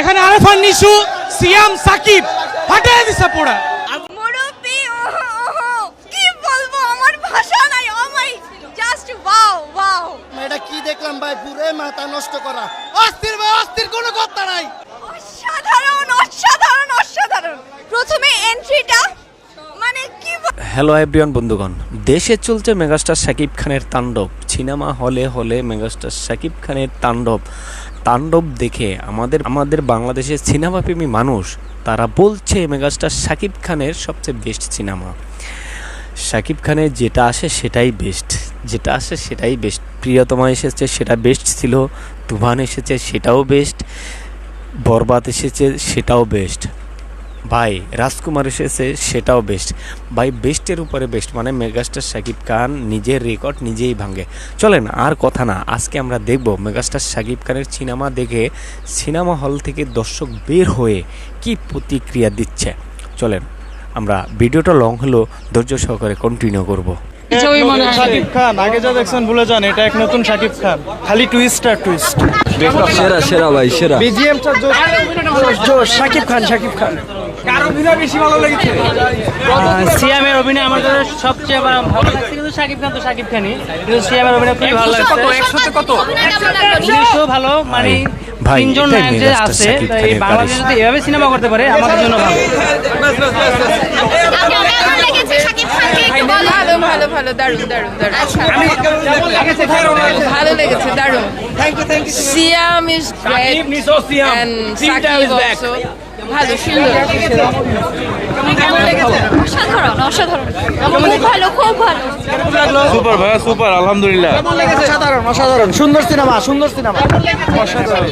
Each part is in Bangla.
এখানে আরেফান নিশু সিয়াম সাকিব ফাটাই দিছে পুরা। মুরব্বি ওহো ওহো কি বলব আমার ভাষা নাই oh my just wow wow এটা কি দেখলাম ভাই পুরে মাথা নষ্ট করা। অস্থির ভাই অস্থির কোনো কথা নাই অসাধারণ অসাধারণ অসাধারণ প্রথমে এন্ট্রিটা মানে কি বল- হ্যালো এভরিওয়ান বন্ধুগণ। দেশে চলছে মেগাস্টার শাকিব খানের তাণ্ডব। সিনেমা হলে হলে মেগাস্টার শাকিব খানের তাণ্ডব। তাণ্ডব দেখে আমাদের আমাদের বাংলাদেশের সিনেমাপ্রেমী মানুষ, তারা বলছে মেগাস্টার শাকিব খানের সবচেয়ে বেস্ট সিনেমা। শাকিব খানের যেটা আসে সেটাই বেস্ট যেটা আসে সেটাই বেস্ট প্রিয়তমা এসেছে, সেটা বেস্ট ছিল। তুফান এসেছে, সেটাও বেস্ট বরবাদ এসেছে, সেটাও বেস্ট ভাই রাজকুমার এসেছে সেটাও বেস্ট ভাই বেস্টের উপরে বেস্ট মানে মেগাস্টার শাকিব খান নিজের রেকর্ড নিজেই ভাঙে। চলেন আর কথা না আজকে আমরা দেখব মেগাস্টার শাকিব খানের সিনেমা দেখে সিনেমা হল থেকে দর্শক বের হয়ে কি প্রতিক্রিয়া দিচ্ছে। চলেন আমরা ভিডিওটা লং হলেও ধৈর্য সহকারে কন্টিনিউ করব। শাকিব খান আগে যা দেখছেন ভুলে যান এটা এক নতুন শাকিব খান। খালি টুইস্ট আর টুইস্ট সেরা সেরা ভাই সেরা। জোশ শাকিব খান শাকিব খান। সিয়ামের অভিনয় আমার কাছে সবচেয়ে ভালো লাগছে কিন্তু খান তো শাকিব খানই। কিন্তু সিয়ামের অভিনয় খুবই ভালো লাগছে। জিনিসও ভালো মানে তিনজন যে আছে এই যদি এভাবে সিনেমা করতে পারে আমাদের জন্য ভালো। ভালো ভালো ভালো দারুণ। দারুণ দারুণ ভালো লেগেছে দারুণ Siam is great and Shakib also ভালো সুন্দর। অসাধারণ অসাধারণ। খুব ভালো খুব ভালো। সুপার ভাইয়া সুপার আলহামদুলিল্লাহ। অসাধারণ অসাধারণ। সুন্দর সিনেমা সুন্দর সিনেমা। অসাধারণ।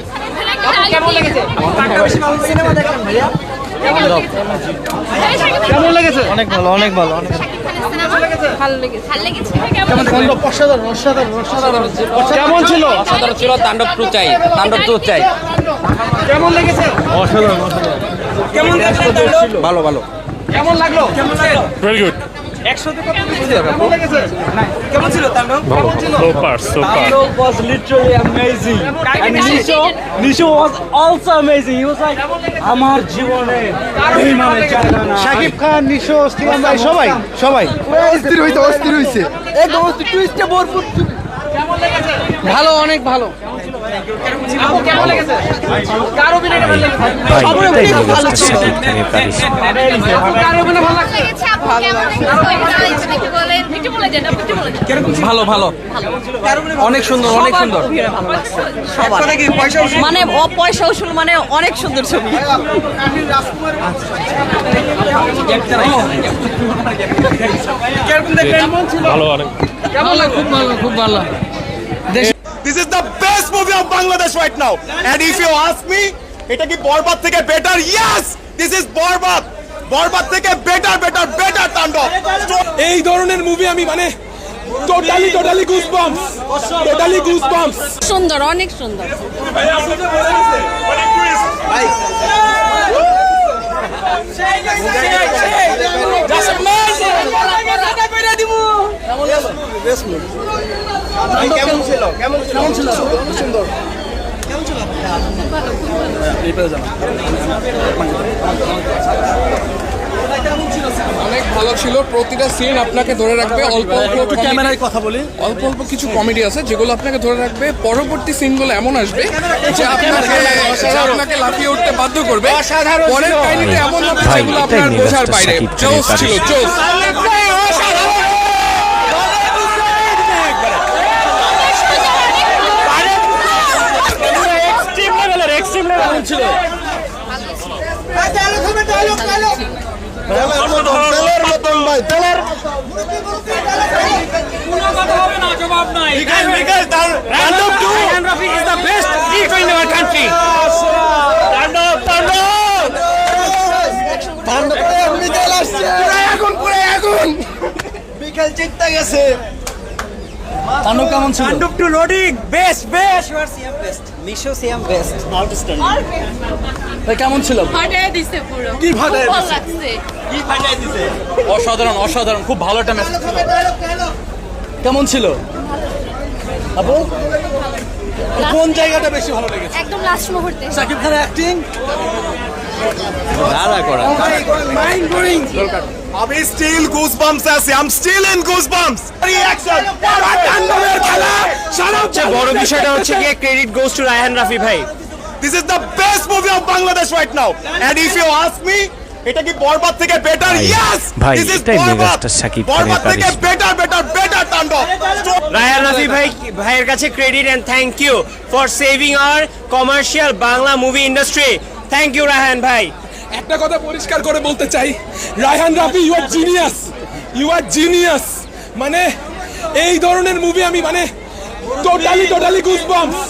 কেমন লেগেছে? অনেক ভালো অনেক ভালো অনেক ভালো লেগেছে। ভালো লেগেছে। অসাধারণ অসাধারণ অসাধারণ। কেমন ছিল? অসাধারণ ছিল। তাণ্ডব টু চাই। তাণ্ডব টু চাই। কেমন লেগেছে? অসাধারণ অসাধারণ। কেমন ভালো ভালো। কেমন লাগল? কেমন লাগল ভেরি গুড একসাথে কত কিছু কেমন লেগেছে? কেমন ছিল তাণ্ডব কেমন ছিল? Super super Taandob was literally amazing. and Nisho Nisho was also amazing. He was like আমার জীবনে এই মানে জায়গা না শাকিব খান নিশো সিয়াম ভাই সবাই সবাই অস্থির হইছে অস্থির হইছে। একদম অস্থির টুইস্টে ভরপুর। ভালো অনেক ভালো কেমন লেগেছে? ভাই অনেক কারিশ ভালো ভালো অনেক সুন্দর অনেক সুন্দর। মানে পয়সা উসুল মানে অনেক সুন্দর ছবি। This is the best movie of Bangladesh right now. And if you ask me, এটা কি বরবাদ থেকে better yes this is Borbaad. Borbaad থেকে বেটার বেটার বেটার তাণ্ডব এই ধরনের মুভি আমি মানে totally totally goosebumps totally goosebumps সুন্দর অনেক সুন্দর। কেমন ছিল? কেমন ছিল? কেমন ছিল? সুন্দর। অনেক ভালো ছিল। প্রতিটা সিন আপনাকে ধরে রাখবে। অল্প অল্প ক্যামেরায় কথা বলি। অল্প অল্প কিছু কমেডি আছে যেগুলো আপনাকে ধরে রাখবে। পরবর্তী সিনগুলো এমন আসবে যে আপনাকে আপনাকে লাফিয়ে উঠতে বাধ্য করবে পরের কাহিনীতে এমন হবে যেগুলো আপনার বোঝার বাইরে। জোস ছিল জোস তেলের মতন তেলের মতন ভাই তেলের Taandob two is the best hero in our country. বিকেল আসছে। এখন পুরো এখন বিকেল চিন্তা গেছে। তাণ্ডব কেমন ছিল? Up to loading, best, best. ভাই কেমন ছিল? ফাটায় দিছে পুরো। কি ফাটায় ভালো লাগছে। অসাধারণ অসাধারণ। খুব ভালো একটা ছিল। কেমন ছিল? আপু? কোন জায়গাটা বেশি ভালো লেগেছে? একদম লাস্ট মুহূর্তে। শাকিব খানের অ্যাক্টিং আমি স্টিল গুজবাম্পস আছি I am still in goosebumps reaction তাণ্ডবের খেলা বড় বিষয়টা হচ্ছে গিয়ে credit goes to Raihan Rafi ভাই। This is the best movie of Bangladesh right now and if you ask me এটা কি বরবাদ থেকে বেটার ইয়েস ভাই, এটাই বরবাদ। মেগাস্টার শাকিব বরবাদ থেকে বেটার বেটার বেটার তাণ্ডব। রায়হান রাফি ভাই ভাইয়ের কাছে credit and thank you for saving our commercial Bangla movie industry thank you Raihan ভাই। একটা কথা পরিষ্কার করে বলতে চাই। Raihan Rafi you are genius you are genius মানে এই ধরনের মুভি আমি মানে totally totally goosebumps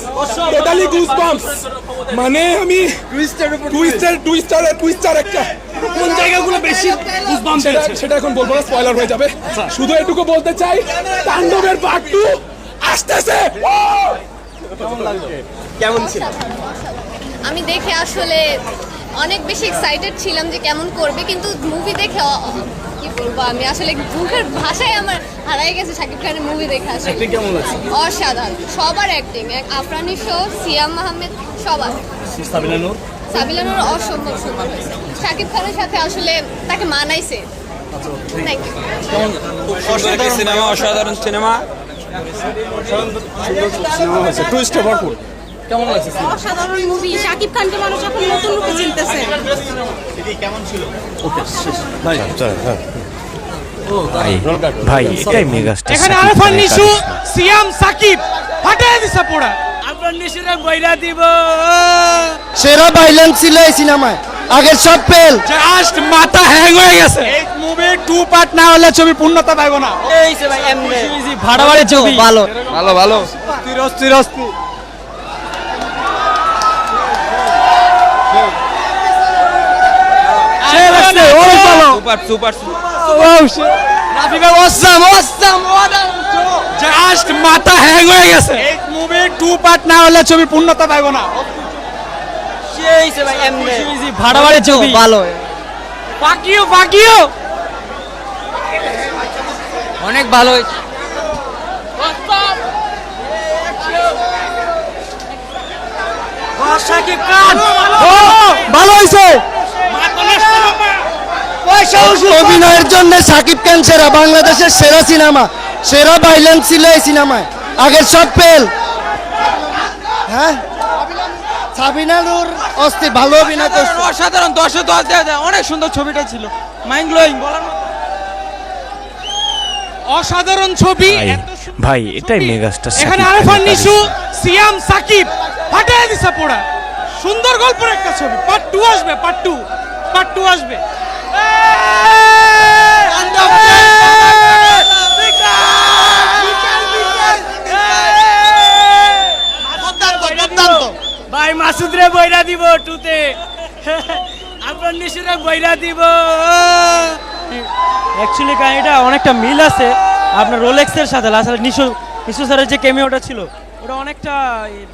totally goosebumps মানে আমি টুইস্টার টুইস্টার টুইস্টার টুইস্টার একটা কোন জায়গাগুলো বেশি গুজবাম্পস সেটা সেটা এখন বলব না স্পয়লার হয়ে যাবে। শুধু এটুকু বলতে চাই তাণ্ডবের পার্ট টু আসতেছে। কেমন ছিল? আমি দেখে আসলে অনেক বেশি এক্সাইটেড ছিলাম যে কেমন করবে কিন্তু মুভি দেখে কি বলব আমি? আসলে মুখের ভাষায় আমার হারাই গেছে শাকিব খানের মুভি দেখে আসলে। কেমন অসাধারণ। সবার অ্যাক্টিং আফরানি শো সিয়াম মাহমেদ সবার। সাবিলানুর অসম্ভব সুন্দর হয়েছে। শাকিব খানের সাথে আসলে তাকে মানাইছে। থ্যাংক ইউ সিনেমা? অসাধারণ সিনেমা অসাধারণ মুভি শাকিব খানকে মানুষ এখন নতুন রূপে চিনতেছে। ভাই। ভাই। এটাই মেগাস্টার এখানে আরফান নিশু সিয়াম সাকিব দিছে পোড়া। আপনার নিশিরা দিব। সেরা ছিল এই সিনেমায়। আগের সব ফেল জাস্ট মাথা হ্যাং হয়ে গেছে। এই মুভি টু পার্ট না হলে ছবি পূর্ণতা পাইবো না। এই ভাই এমনি। ভাড়া বাড়ি ছবি। ভালো। ভালো ভালো। অস্থির অস্থির অস্থির সে লাগছে অনেক ভালো সুপার সুপার রাফি ভাই অসাম অসাম জাস্ট মাথা হ্যাং হয়ে গেছে। এই মুভি টু পার্ট না হলে ছবি পূর্ণতা পাইবো না। এই যে ভাই এমনি ভাড়া বাড়ি ছবি। ভালো। বাকিও বাকিও অনেক ভালো হয়েছে ভালো হয়েছে অভিনয়ের জন্য সাকিব খান সেরা বাংলাদেশের সেরা সিনেমা সেরা ভাইলেন্স ছিল এই সিনেমায়। আগের সব পেল হ্যাঁ? সাবিনা নূর অস্থির ভালো অভিনয় করছে। অসাধারণ দশে দশ দেওয়া অনেক সুন্দর ছবিটা ছিল। মাইন্ড ব্লোয়িং বলার অসাধারণ ছবি ভাই, এত সুন্দর ভাই এটাই মেগাস্টার এখানে আরফান নিশু সিয়াম সাকিব ফাটাই দিছে পোড়া সুন্দর গল্পের একটা ছবি। পার্ট টু আসবে পার্ট টু পার্ট টু আসবে। ভাই মাসুদ রে বইরা দিব টুতে। আপনার নিশিরে বইরা দিব। অ্যাকচুয়ালি কাহিনীটা অনেকটা মিল আছে। আপনার রোলেক্সের সাথে আসলে নিশু নিশো স্যারের যে কেমিওটা ছিল ওটা অনেকটা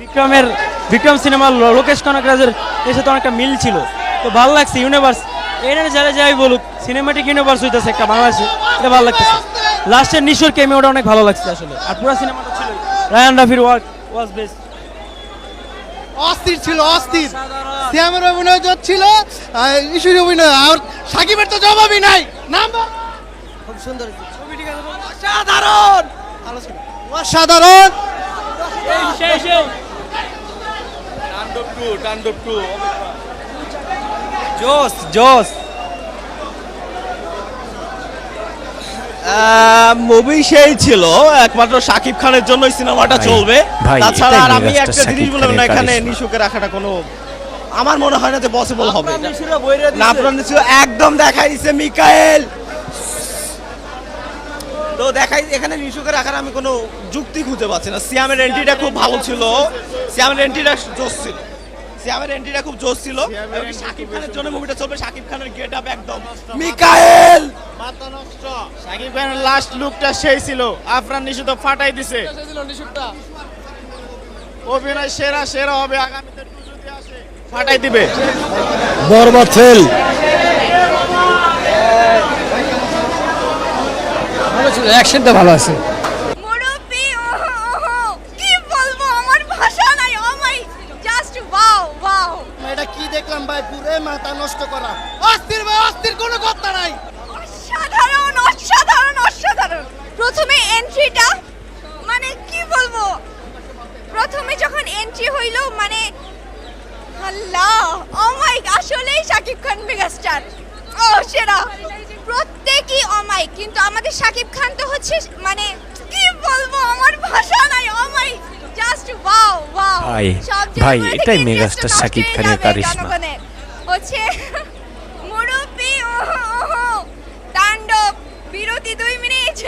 বিক্রমের বিক্রম সিনেমার লোকেশ কনকরাজের এর সাথে অনেকটা মিল ছিল। তো ভালো লাগছে ইউনিভার্স এটা যারা যাই বলুক সিনেমাটিক ইউনিভার্স হইতেছে একটা বাংলাদেশে এটা ভালো লাগতেছে। লাস্টের নিশোর কেমিওটা অনেক ভালো লাগছে আসলে। আর পুরো সিনেমাটা ছিল রায়ান রাফির ওয়ার্ক ওয়াজ বেস্ট অস্থির ছিল অস্থির। সিয়ামের অভিনয় ছিল ইস্যুর অভিনয় আর সাকিবের তো জবাবই নাই। নাম খুব সুন্দর অসাধারণ অসাধারণ! জোস জোস মুভি সেই ছিল। একমাত্র শাকিব খানের জন্যই সিনেমাটা চলবে। তাছাড়া আর আমি একটা জিনিস বললাম না এখানে। নিশুকে রাখাটা কোনো আমার মনে হয় না যে পসিবল হবে না আপনার নিশু একদম দেখাই দিছে মিকায়েল। তো দেখাই এখানে নিশুকে রাখার আমি কোনো যুক্তি খুঁজে পাচ্ছি না। সিয়ামের এন্ট্রিটা খুব ভালো ছিল। সিয়ামের এন্ট্রিটা জোস ছিল। সিয়ামের এন্ট্রিটা খুব জোস ছিল। শাকিব খানের জন্য মুভিটা চলবে শাকিব খানের গেট আপ একদম মিকায়েল সাকিব খানের লাস্ট লুকটা সেই ছিল। আফরান নিশু তো ফাটাই দিছে। অভিনয় সেরা সেরা হবে। আগামীতে ফাটাই দিবে। বরবাদ ফেল একসাথে ভালো আছে। এটা কি দেখলাম ভাই? পুরে মাথা নষ্ট করা। অস্থির ভাই অস্থির কোনো কথা নাই। অসাধারণ অসাধারণ অসাধারণ। প্রথমে এন্ট্রিটা মানে কি বলব? প্রথমে যখন এন্ট্রি হইল মানে আল্লাহ ও আসলেই শাকিব খান মেগাস্টার ও সেরা। প্রত্যেকই অমায় কিন্তু আমাদের সাকিব খান তো হচ্ছে মানে কি বলব আমার ভাষা নাই অমাই জাস্ট ওয়াও ওয়াও ভাই, ভাই, এটাই মেগাস্টার হয়ে খানের কারিশমা। হচ্ছে দুই মিনিট।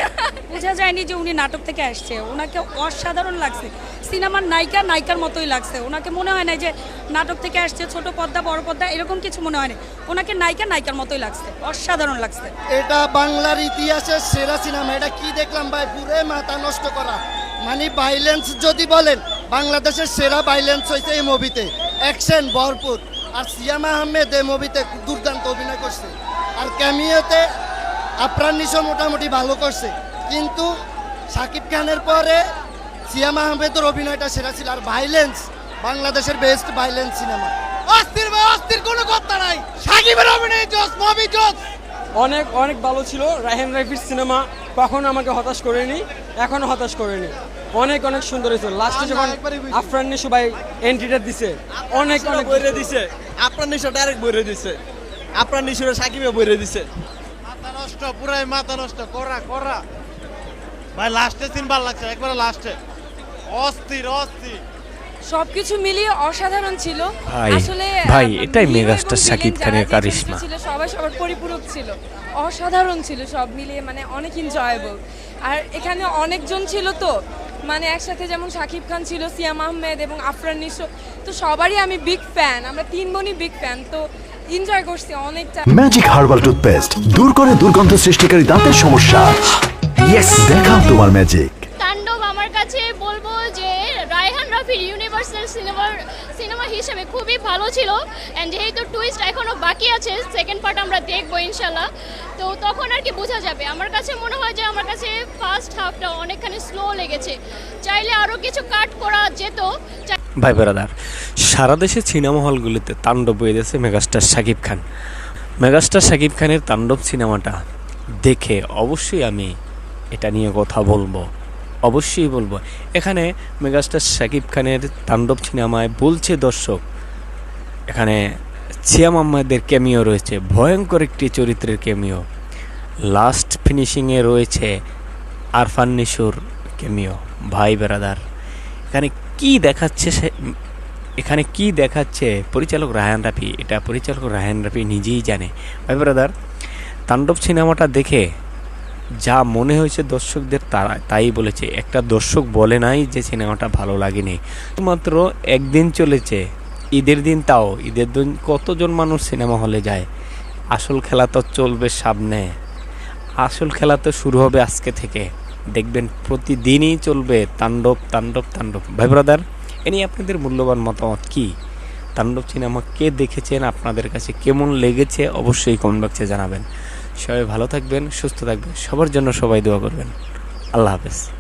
বোঝা যায়নি যে উনি নাটক থেকে আসছে। ওনাকে অসাধারণ লাগছে। সিনেমার নায়িকা নায়িকার মতোই লাগছে। ওনাকে মনে হয় না যে নাটক থেকে আসছে ছোট পর্দা বড় পর্দা এরকম কিছু মনে হয় না। ওনাকে নায়িকা নায়িকার মতোই লাগছে। অসাধারণ লাগছে। এটা বাংলার ইতিহাসের সেরা সিনেমা। এটা কি দেখলাম ভাই? পুরে মাথা নষ্ট করা। মানে ভাইলেন্স যদি বলেন বাংলাদেশের সেরা ভাইলেন্স হয়েছে এই মুভিতে অ্যাকশন ভরপুর। আর সিয়াম আহমেদ এই মুভিতে দুর্দান্ত অভিনয় করছে। আর ক্যামিওতে আফরান নিশো মোটামুটি ভালো করছে। কিন্তু সাকিব খানের পরে সিয়াম আহমেদের অভিনয়টা সেরা ছিল আর ভাইলেন্স বাংলাদেশের বেস্ট ভাইলেন্স সিনেমা অস্থির ভাই অস্থির কোনো কথা নাই। সাকিবের অভিনয় জোস মুভি জোস অনেক অনেক ভালো ছিল। রায়হান রাফির সিনেমা কখনো আমাকে হতাশ করেনি এখনও হতাশ করেনি। অনেক অনেক সুন্দর হয়েছে। লাস্টে যখন আফরান নিশো ভাই এন্ট্রিটা দিছে অনেক অনেক বইরে দিছে। আপনার নিশো ডাইরেক্ট বইরে দিছে। আপনার নিশোরে সাকিবে বইরে দিছে। নষ্ট পুরাই মাথা নষ্ট। করা করা। ভাই লাস্টে সিন ভালো লাগছে একবারে লাস্টে অস্থির অস্থির। সবকিছু মিলিয়ে অসাধারণ ছিল। আসলে ভাই, এটাই মেগাস্টার villain খানের কারিশমা। ছিল সবাই সবার পরিপূরক ছিল। অসাধারণ ছিল সব মিলিয়ে মানে অনেক এনজয়েবল আর এখানে অনেকজন ছিল তো মানে একসাথে যেমন শাকিব খান ছিল সিয়াম আহমেদ এবং আফরান নিশো তো সবারই আমি বিগ ফ্যান আমরা তিন বোনই বিগ ফ্যান তো এনজয় করছি অনেকটা। ম্যাজিক হার্বাল টুথপেস্ট দূর করে দুর্গন্ধ সৃষ্টিকারী দাঁতের সমস্যা। ইয়েস দেখাও তোমার ম্যাজিক তাণ্ডব আমার কাছে বলব যে রায়হান রাফির ইউনিভার্সাল সিনেমার সিনেমা হিসেবে খুবই ভালো ছিল। অ্যান্ড যেহেতু টুইস্ট এখনও বাকি আছে সেকেন্ড পার্ট আমরা দেখব ইনশাল্লাহ তো তখন আর কি বোঝা যাবে। আমার কাছে মনে হয় যে আমার কাছে ফার্স্ট হাফটা অনেকখানি স্লো লেগেছে। চাইলে আরও কিছু কাট করা যেত। ভাই বেরাদার, সারা দেশে সিনেমা হলগুলিতে তাণ্ডব দিয়েছে মেগাস্টার শাকিব খান। মেগাস্টার শাকিব খানের তাণ্ডব সিনেমাটা দেখে অবশ্যই আমি এটা নিয়ে কথা বলব। অবশ্যই বলব। এখানে মেগাস্টার শাকিব খানের তাণ্ডব সিনেমায় বলছে দর্শক, এখানে সিয়াম আহমেদের ক্যামিও রয়েছে, ভয়ঙ্কর একটি চরিত্রের ক্যামিও লাস্ট ফিনিশিংয়ে রয়েছে আরফান নিশুর ক্যামিও ভাই বেরাদার, এখানে কি দেখাচ্ছে সে এখানে কি দেখাচ্ছে? পরিচালক রায়ান রাফি। এটা পরিচালক রায়ান রাফি নিজেই জানে। ভাই ব্রাদার তাণ্ডব সিনেমাটা দেখে যা মনে হয়েছে দর্শকদের তারা তাই বলেছে। একটা দর্শক বলে নাই যে সিনেমাটা ভালো লাগেনি। শুধুমাত্র একদিন চলেছে, ঈদের দিন তাও। ঈদের দিন কতজন মানুষ সিনেমা হলে যায়? আসল খেলা তো চলবে সামনে। আসল খেলা তো শুরু হবে আজকে থেকে। দেখবেন প্রতিদিনই চলবে তাণ্ডব তাণ্ডব তাণ্ডব। ভাই ব্রাদার, এ নিয়ে আপনাদের মূল্যবান মতামত কি? তাণ্ডব সিনেমা কে দেখেছেন? আপনাদের কাছে কেমন লেগেছে? অবশ্যই কমেন্ট বক্সে জানাবেন। সবাই ভালো থাকবেন, সুস্থ থাকবেন, সবার জন্য সবাই দোয়া করবেন। আল্লাহ হাফেজ।